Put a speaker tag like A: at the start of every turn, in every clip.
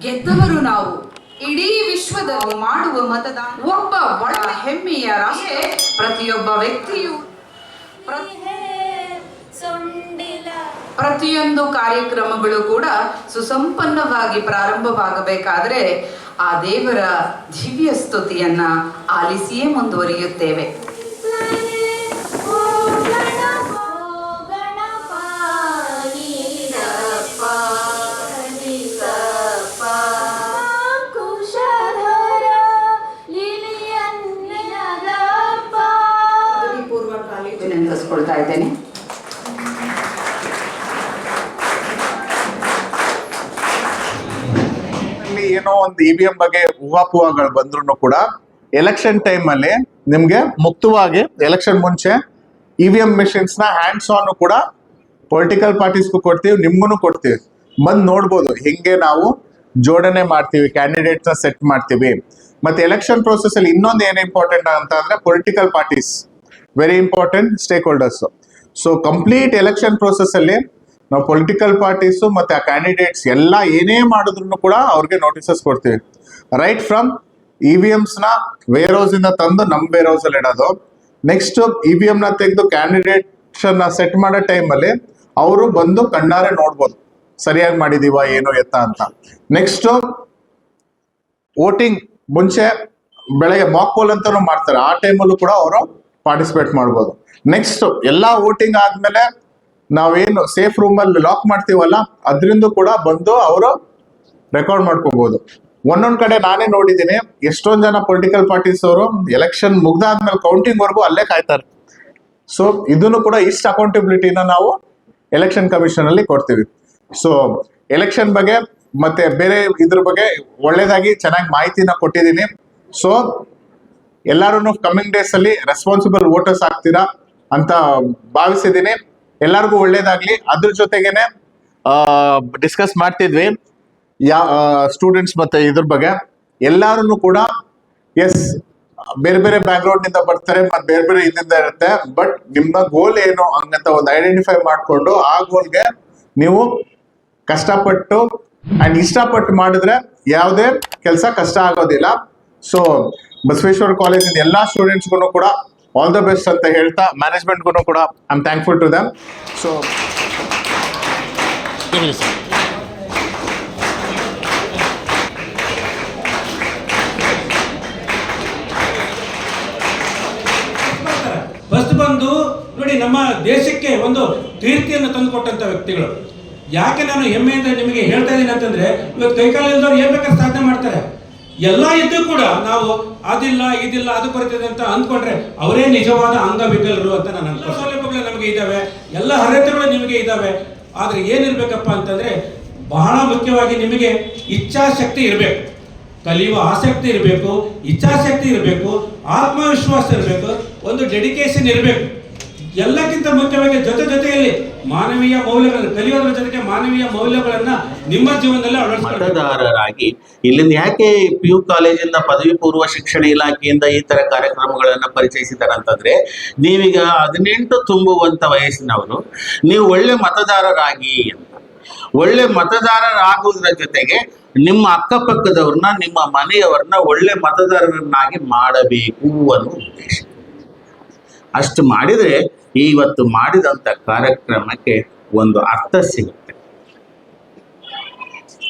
A: ಗೆದ್ದವರು ನಾವು. ಇಡೀ ವಿಶ್ವದಲ್ಲಿ ಮಾಡುವ ಮತದಾನ. ಒಬ್ಬ ಒಳ ಹೆಮ್ಮೆಯ ರಾಷ್ಟ್ರ ಪ್ರತಿಯೊಬ್ಬ ವ್ಯಕ್ತಿಯು. ಪ್ರತಿಯೊಂದು ಕಾರ್ಯಕ್ರಮಗಳು ಕೂಡ ಸುಸಂಪನ್ನವಾಗಿ ಪ್ರಾರಂಭವಾಗಬೇಕಾದರೆ ಆ ದೇವರ ದಿವ್ಯ ಸ್ತುತಿಯನ್ನ ಆಲಿಸಿಯೇ ಮುಂದುವರಿಯುತ್ತೇವೆ.
B: ಏನೋ ಒಂದು ಇ ವಿ ಎಂ ಬಗ್ಗೆ ಊಹಾಪೂಹಗಳು ಬಂದ್ರು ಕೂಡ ಎಲೆಕ್ಷನ್ ಟೈಮ್ ಅಲ್ಲಿ ನಿಮ್ಗೆ ಮುಕ್ತವಾಗಿ ಎಲೆಕ್ಷನ್ ಮುಂಚೆ ಇ ವಿ ಎಂ ಮೆಷಿನ್ಸ್ನ ಹ್ಯಾಂಡ್ಸ್ ಆನ್ ಕೂಡ ಪೊಲಿಟಿಕಲ್ ಪಾರ್ಟೀಸ್ಗೂ ಕೊಡ್ತೀವಿ ನಿಮ್ಗೂ ಕೊಡ್ತೀವಿ. ಬಂದ್ ನೋಡ್ಬೋದು, ಹೆಂಗೆ ನಾವು ಜೋಡಣೆ ಮಾಡ್ತೀವಿ ಕ್ಯಾಂಡಿಡೇಟ್ನ ಸೆಟ್ ಮಾಡ್ತೀವಿ. ಮತ್ತೆ ಎಲೆಕ್ಷನ್ ಪ್ರೋಸೆಸ್ ಅಲ್ಲಿ ಇನ್ನೊಂದು ಏನ್ ಇಂಪಾರ್ಟೆಂಟ್ ಅಂತ ಅಂದ್ರೆ political parties very important stakeholders so complete election process ಅಲ್ಲಿ ನಾವು ಪೊಲಿಟಿಕಲ್ ಪಾರ್ಟೀಸು ಮತ್ತೆ ಆ ಕ್ಯಾಂಡಿಡೇಟ್ಸ್ ಎಲ್ಲ ಏನೇ ಮಾಡಿದ್ರು ಕೂಡ ಅವ್ರಿಗೆ ನೋಟಿಸಸ್ ಕೊಡ್ತೀವಿ. ರೈಟ್ ಫ್ರಮ್ ಇ ವಿ ಎಮ್ಸ್ನ ವೇರ್ ಹೌಸ್ ಇಂದ ತಂದು ನಮ್ ವೇರ್ ಹೌಸ್ ಅಲ್ಲಿ ಇಡೋದು. ನೆಕ್ಸ್ಟ್ ಇ ವಿ ಎಂ ನ ತೆಗೆದು ಕ್ಯಾಂಡಿಡೇಟ್ಸ್ನ ಸೆಟ್ ಮಾಡೋ ಟೈಮ್ ಅಲ್ಲಿ ಅವರು ಬಂದು ಕಣ್ಣಾರೆ ನೋಡ್ಬೋದು. ಸರಿಯಾಗಿ ಮಾಡಿದೀವ, ಏನು ಎತ್ತ ಅಂತ. ನೆಕ್ಸ್ಟ್ ವೋಟಿಂಗ್ ಮುಂಚೆ ಬೆಳಗ್ಗೆ ಮಾಕ್ ಪೋಲ್ ಅಂತಾನು ಮಾಡ್ತಾರೆ. ಆ ಟೈಮಲ್ಲೂ ಕೂಡ ಅವರು ಪಾರ್ಟಿಸಿಪೇಟ್ ಮಾಡ್ಬೋದು. ನೆಕ್ಸ್ಟ್ ಎಲ್ಲಾ ವೋಟಿಂಗ್ ಆದ್ಮೇಲೆ ನಾವೇನು ಸೇಫ್ ರೂಮಲ್ಲಿ ಲಾಕ್ ಮಾಡ್ತೀವಲ್ಲ, ಅದರಿಂದ ಕೂಡ ಬಂದು ಅವರು ರೆಕಾರ್ಡ್ ಮಾಡ್ಕೋಬಹುದು ಒಂದೊಂದ್ ಕಡೆ ನಾನೇ ನೋಡಿದ್ದೀನಿ, ಎಷ್ಟೊಂದ್ ಜನ ಪೊಲಿಟಿಕಲ್ ಪಾರ್ಟೀಸ್ ಅವರು ಎಲೆಕ್ಷನ್ ಮುಗ್ದಾದ್ಮೇಲೆ ಕೌಂಟಿಂಗ್ ವರ್ಗೂ ಅಲ್ಲೇ ಕಾಯ್ತಾರೆ. ಸೊ ಇದನ್ನು ಕೂಡ ಇಷ್ಟ ಅಕೌಂಟಬಿಲಿಟಿನ ನಾವು ಎಲೆಕ್ಷನ್ ಕಮಿಷನ್ ಅಲ್ಲಿ ಕೊಡ್ತೀವಿ. ಸೊ ಎಲೆಕ್ಷನ್ ಬಗ್ಗೆ ಮತ್ತೆ ಬೇರೆ ಇದ್ರ ಬಗ್ಗೆ ಒಳ್ಳೇದಾಗಿ ಚೆನ್ನಾಗಿ ಮಾಹಿತಿನ ಕೊಟ್ಟಿದ್ದೀನಿ. ಸೊ ಎಲ್ಲರೂ ಕಮ್ಮಿಂಗ್ ಡೇಸ್ ಅಲ್ಲಿ ರೆಸ್ಪಾನ್ಸಿಬಲ್ ವೋಟರ್ಸ್ ಆಗ್ತೀರಾ ಅಂತ ಭಾವಿಸಿದ್ದೀನಿ. ಎಲ್ಲರಿಗೂ ಒಳ್ಳೇದಾಗ್ಲಿ. ಅದ್ರ ಜೊತೆಗೇನೆ ಡಿಸ್ಕಸ್ ಮಾಡ್ತಿದ್ವಿ. ಯಾ ಸ್ಟೂಡೆಂಟ್ಸ್ ಮತ್ತೆ ಇದ್ರ ಬಗ್ಗೆ. ಎಲ್ಲಾರು ಕೂಡ ಎಸ್ ಬೇರೆ ಬೇರೆ ಬ್ಯಾಕ್ಗ್ರೌಂಡ್ನಿಂದ ಬರ್ತಾರೆ, ಮತ್ತೆ ಬೇರೆ ಬೇರೆ ಇದರಿಂದ ಇರುತ್ತೆ. ಬಟ್ ನಿಮ್ಮ ಗೋಲ್ ಏನು ಹಂಗಂತ ಒಂದು ಐಡೆಂಟಿಫೈ ಮಾಡ್ಕೊಂಡು, ಆ ಗೋಲ್ಗೆ ನೀವು ಕಷ್ಟಪಟ್ಟು ಅಂಡ್ ಇಷ್ಟಪಟ್ಟು ಮಾಡಿದ್ರೆ ಯಾವುದೇ ಕೆಲಸ ಕಷ್ಟ ಆಗೋದಿಲ್ಲ. ಸೊ ಬಸವೇಶ್ವರ ಕಾಲೇಜಿನ ಎಲ್ಲಾ ಸ್ಟೂಡೆಂಟ್ಸ್ಗೂ ಕೂಡ ಆಲ್ ದ ಬೆಸ್ಟ್ ಅಂತ ಹೇಳ್ತಾ ಮ್ಯಾನೇಜ್ಮೆಂಟ್ಗೂ ಕೂಡ I am thankful to them so
C: first ಬಂದು ನೋಡಿ ನಮ್ಮ ದೇಶಕ್ಕೆ ಒಂದು ಕೀರ್ತಿಯನ್ನು ತಂದುಕೊಟ್ಟಂತ ವ್ಯಕ್ತಿಗಳು. ಯಾಕೆ ನಾನು ಹೆಮ್ಮೆಯಿಂದ ನಿಮಗೆ ಹೇಳ್ತಾ ಇದ್ದೀನಿ ಅಂತಂದ್ರೆ ಇವತ್ತು ಕೈಕಾಲು ಇಲ್ದವ್ರು ಏನ್ ಬೇಕಾದ್ರೆ ಸಾಧನೆ ಮಾಡ್ತಾರೆ. ಎಲ್ಲ ಇದ್ದು ಕೂಡ ನಾವು ಅದಿಲ್ಲ ಇದಿಲ್ಲ ಅದು ಬರ್ತದೆ ಅಂತ ಅಂದ್ಕೊಂಡ್ರೆ ಅವರೇ ನಿಜವಾದ ಅಂಗವಿಕಲರು ಅಂತ ನಾನು ಎಲ್ಲ ಸೌಲಭ್ಯಗಳು ನಮಗೆ ಇದಾವೆ. ಎಲ್ಲ ಅರ್ಹತೆಗಳು ನಿಮಗೆ ಇದಾವೆ. ಆದರೆ ಏನಿರ್ಬೇಕಪ್ಪ ಅಂತಂದ್ರೆ ಬಹಳ ಮುಖ್ಯವಾಗಿ ನಿಮಗೆ ಇಚ್ಛಾಶಕ್ತಿ ಇರಬೇಕು. ಕಲಿಯುವ ಆಸಕ್ತಿ ಇರಬೇಕು ಇಚ್ಛಾಶಕ್ತಿ ಇರಬೇಕು ಆತ್ಮವಿಶ್ವಾಸ ಇರಬೇಕು ಒಂದು ಡೆಡಿಕೇಶನ್ ಇರಬೇಕು. ಎಲ್ಲಕ್ಕಿಂತ ಮುಖ್ಯವಾಗಿ ಜೊತೆ ಜೊತೆಯಲ್ಲಿ ಮಾನವೀಯ ಮೌಲ್ಯಗಳನ್ನು ಕಲಿಯೋದ್ರ ಜೊತೆಗೆ ಮಾನವೀಯ ಮೌಲ್ಯಗಳನ್ನ ನಿಮ್ಮ ಜೀವನದಲ್ಲಿ
D: ಮತದಾರರಾಗಿ ಇಲ್ಲಿಂದ ಯಾಕೆ ಪಿ ಯು ಕಾಲೇಜಿಂದ ಪದವಿ ಪೂರ್ವ ಶಿಕ್ಷಣ ಇಲಾಖೆಯಿಂದ ಈ ತರ ಕಾರ್ಯಕ್ರಮಗಳನ್ನ ಪರಿಚಯಿಸಿದ್ದಾರೆ ಅಂತಂದ್ರೆ, ನೀವೀಗ ಹದಿನೆಂಟು ತುಂಬುವಂತ ವಯಸ್ಸಿನವರು ನೀವು ಒಳ್ಳೆ ಮತದಾರರಾಗಿ ಅಂತ. ಒಳ್ಳೆ ಮತದಾರರಾಗುವುದರ ಜೊತೆಗೆ ನಿಮ್ಮ ಅಕ್ಕಪಕ್ಕದವ್ರನ್ನ, ನಿಮ್ಮ ಮನೆಯವರನ್ನ ಒಳ್ಳೆ ಮತದಾರರನ್ನಾಗಿ ಮಾಡಬೇಕು ಅನ್ನೋ ಉದ್ದೇಶ. ಅಷ್ಟು ಮಾಡಿದ್ರೆ ಇವತ್ತು ಮಾಡಿದಂತ ಕಾರ್ಯಕ್ರಮಕ್ಕೆ ಒಂದು ಅರ್ಥ ಸಿಗುತ್ತೆ.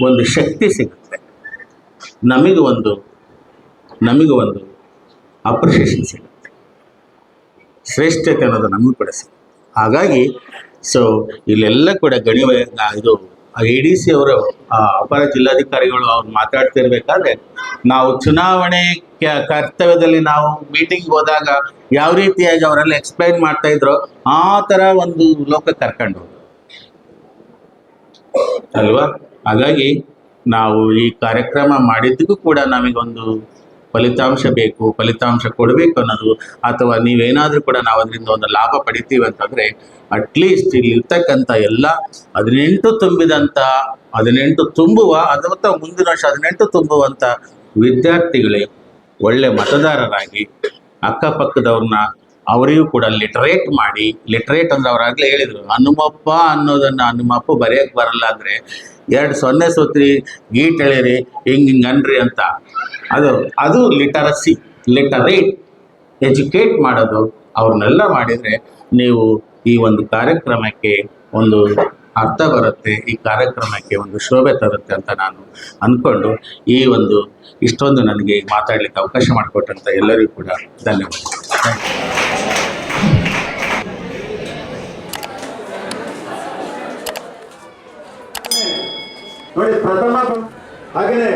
D: ಒಂದು ಶಕ್ತಿ ಸಿಗುತ್ತೆ. ನಮಗೆ ಒಂದು ನಮಗೆ ಒಂದು ಅಪ್ರಿಷಿಯೇಷನ್ ಸಿಗುತ್ತೆ. ಶ್ರೇಷ್ಠತೆ ಅನ್ನೋದು ನಮಗೆ ಕೂಡ ಸಿಗುತ್ತೆ. ಹಾಗಾಗಿ ಸೊ ಇಲ್ಲೆಲ್ಲ ಕೂಡ ಗಣಿವ ಇದು ಎ ಡಿ ಸಿ ಅವರು ಅಪರ ಜಿಲ್ಲಾಧಿಕಾರಿಗಳು ಅವ್ರು ಮಾತಾಡ್ತಿರ್ಬೇಕಾದ್ರೆ ನಾವು ಚುನಾವಣೆ ಕರ್ತವ್ಯದಲ್ಲಿ ನಾವು ಮೀಟಿಂಗ್ ಹೋದಾಗ ಯಾವ ರೀತಿಯಾಗಿ ಅವರೆಲ್ಲ ಎಕ್ಸ್ಪ್ಲೈನ್ ಮಾಡ್ತಾ ಇದ್ರು ಆ ಥರ ಒಂದು ಲೋಕ ಕರ್ಕೊಂಡು. ಅಲ್ವಾ ಹಾಗಾಗಿ ನಾವು ಈ ಕಾರ್ಯಕ್ರಮ ಮಾಡಿದ್ದಕ್ಕೂ ಕೂಡ ನಮಗೊಂದು ಫಲಿತಾಂಶ ಬೇಕು, ಫಲಿತಾಂಶ ಕೊಡಬೇಕು ಅನ್ನೋದು ಅಥವಾ ನೀವೇನಾದರೂ ಕೂಡ ನಾವು ಅದರಿಂದ ಒಂದು ಲಾಭ ಪಡಿತೀವಿ ಅಂತಂದರೆ ಅಟ್ಲೀಸ್ಟ್ ಇಲ್ಲಿ ಇರ್ತಕ್ಕಂಥ ಎಲ್ಲ ಹದಿನೆಂಟು ತುಂಬಿದಂಥ ಹದಿನೆಂಟು ತುಂಬುವ ಅಥವಾ ಮುಂದಿನ ವರ್ಷ ಹದಿನೆಂಟು ತುಂಬುವಂಥ ವಿದ್ಯಾರ್ಥಿಗಳೇ ಒಳ್ಳೆ ಮತದಾರರಾಗಿ ಅಕ್ಕಪಕ್ಕದವ್ರನ್ನ ಅವರಿಗೂ ಕೂಡ ಲಿಟ್ರೇಟ್ ಮಾಡಿ ಲಿಟ್ರೇಟ್ ಅಂದ್ರೆ ಅವ್ರಾಗಲೇ ಹೇಳಿದ್ರು, ಹನುಮಪ್ಪ ಅನ್ನೋದನ್ನ ಹನುಮಪ್ಪ ಬರೆಯಕ್ಕೆ ಬರಲ್ಲ ಅಂದ್ರೆ ಎರಡು ಸೊನ್ನೆ ಸುತ್ತಿರಿ ಗೀಟ್ ಎಳೆಯಿರಿ ಹಿಂಗೆ ಹಿಂಗೆ ಅನ್ರಿ ಅಂತ. ಅದು ಅದು ಲಿಟರಸಿ ಲಿಟರೇಟ್ ಎಜುಕೇಟ್ ಮಾಡೋದು. ಅವ್ರನ್ನೆಲ್ಲ ಮಾಡಿದರೆ ನೀವು ಈ ಒಂದು ಕಾರ್ಯಕ್ರಮಕ್ಕೆ ಒಂದು ಅರ್ಥ ಬರುತ್ತೆ, ಈ ಕಾರ್ಯಕ್ರಮಕ್ಕೆ ಒಂದು ಶೋಭೆ ತರುತ್ತೆ ಅಂತ ನಾನು ಅಂದ್ಕೊಂಡು ಈ ಒಂದು ಇಷ್ಟೊಂದು ನನಗೆ ಮಾತಾಡಲಿಕ್ಕೆ ಅವಕಾಶ ಮಾಡಿಕೊಟ್ಟಂಥ ಎಲ್ಲರಿಗೂ ಕೂಡ ಧನ್ಯವಾದ
E: അങ്ങനെ